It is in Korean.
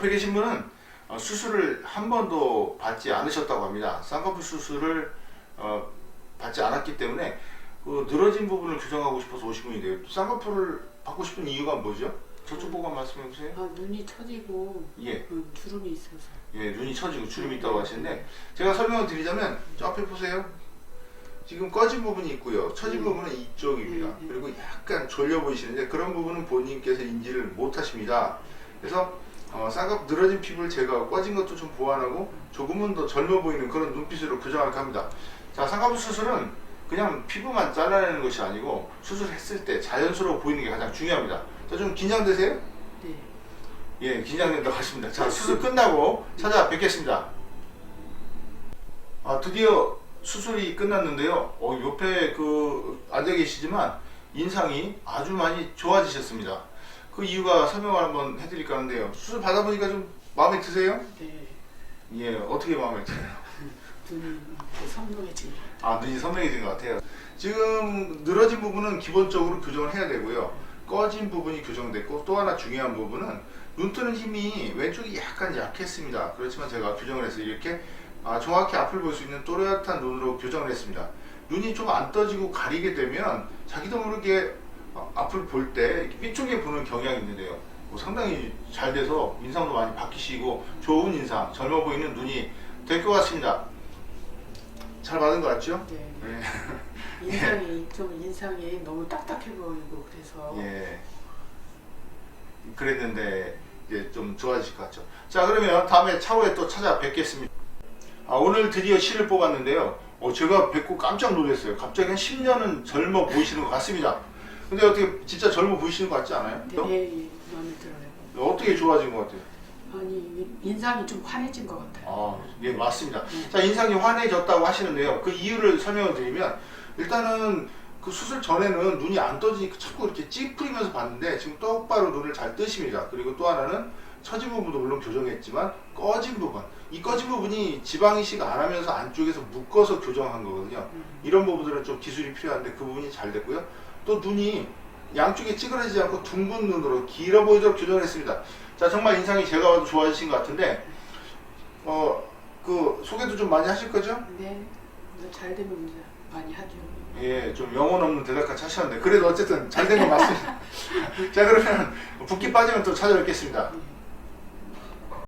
옆에 계신 분은 어, 수술을 한 번도 받지 않으셨다고 합니다. 쌍꺼풀 수술을 어, 받지 않았기 때문에 그 늘어진 부분을 교정하고 싶어서 오신 분인데요. 쌍꺼풀을 받고 싶은 이유가 뭐죠? 저쪽 보고 한번 말씀해 보세요. 아, 눈이 처지고 예, 음, 주름이 있어서. 예, 눈이 처지고 주름이 있다고 하시는데 제가 설명을 드리자면 저 앞에 보세요. 지금 꺼진 부분이 있고요. 처진 음. 부분은 이쪽입니다. 음, 음. 그리고 약간 졸려 보이시는데 그런 부분은 본인께서 인지를 못 하십니다. 그래서 어, 쌍꺼풀 늘어진 피부를 제가 꺼진 것도 좀 보완하고 조금은 더 젊어 보이는 그런 눈빛으로 교정할까 합니다. 자, 쌍꺼풀 수술은 그냥 피부만 잘라내는 것이 아니고 수술했을 때 자연스러워 보이는 게 가장 중요합니다. 자, 좀 긴장되세요? 네. 예, 긴장된다고 하십니다. 자, 수술 끝나고 찾아뵙겠습니다. 아, 드디어 수술이 끝났는데요. 어, 옆에 그 앉아 계시지만 인상이 아주 많이 좋아지셨습니다. 그 이유가 설명을 한번 해드릴까 하는데요. 수술 받아보니까 좀 마음에 드세요? 네. 예, 어떻게 마음에 드세요? 눈이 선명해진 것 같아요. 아, 눈이 선명해진 것 같아요. 지금 늘어진 부분은 기본적으로 교정을 해야 되고요. 꺼진 부분이 교정됐고 또 하나 중요한 부분은 눈 뜨는 힘이 왼쪽이 약간 약했습니다. 그렇지만 제가 교정을 해서 이렇게 아, 정확히 앞을 볼 수 있는 또렷한 눈으로 교정을 했습니다. 눈이 좀 안 떠지고 가리게 되면 자기도 모르게 어, 앞을 볼 때 삐쪽에 보는 경향이 있는데요. 뭐 상당히 잘 돼서 인상도 많이 바뀌시고 좋은 인상, 젊어 보이는 눈이 될 것 같습니다. 잘 받은 것 같죠? 네. 네. 인상이 좀 인상이 너무 딱딱해 보이고 그래서 예. 그랬는데 이제 좀 좋아지실 것 같죠. 자 그러면 다음에 차후에 또 찾아뵙겠습니다. 아, 오늘 드디어 실을 뽑았는데요. 어, 제가 뵙고 깜짝 놀랐어요. 갑자기 한 10년은 젊어 보이시는 것 같습니다. 근데 어떻게 진짜 젊어 보이시는 것 같지 않아요? 네, 네, 마음에 들어요. 어떻게 좋아진 것 같아요? 아니 인상이 좀 환해진 것 같아요. 아, 예, 맞습니다. 네. 자, 인상이 환해졌다고 하시는데요. 그 이유를 설명을 드리면, 일단은 그 수술 전에는 눈이 안 떠지니까 자꾸 이렇게 찌푸리면서 봤는데, 지금 똑바로 눈을 잘 뜨십니다. 그리고 또 하나는 처진 부분도 물론 교정했지만, 꺼진 부분. 이 꺼진 부분이 지방 이식 안 하면서 안쪽에서 묶어서 교정한 거거든요. 음. 이런 부분들은 좀 기술이 필요한데 그 부분이 잘 됐고요. 또 눈이 양쪽에 찌그러지지 않고 둥근 눈으로 길어 보이도록 교정을 했습니다. 자, 정말 인상이 제가 봐도 좋아지신 것 같은데, 어, 그 소개도 좀 많이 하실 거죠? 네, 잘 되면 이제 많이 하죠. 예, 좀 영혼 없는 대답까지 하셨는데, 그래도 어쨌든 잘 된 건 맞습니다. 자, 그러면 붓기 빠지면 또 찾아뵙겠습니다. 네.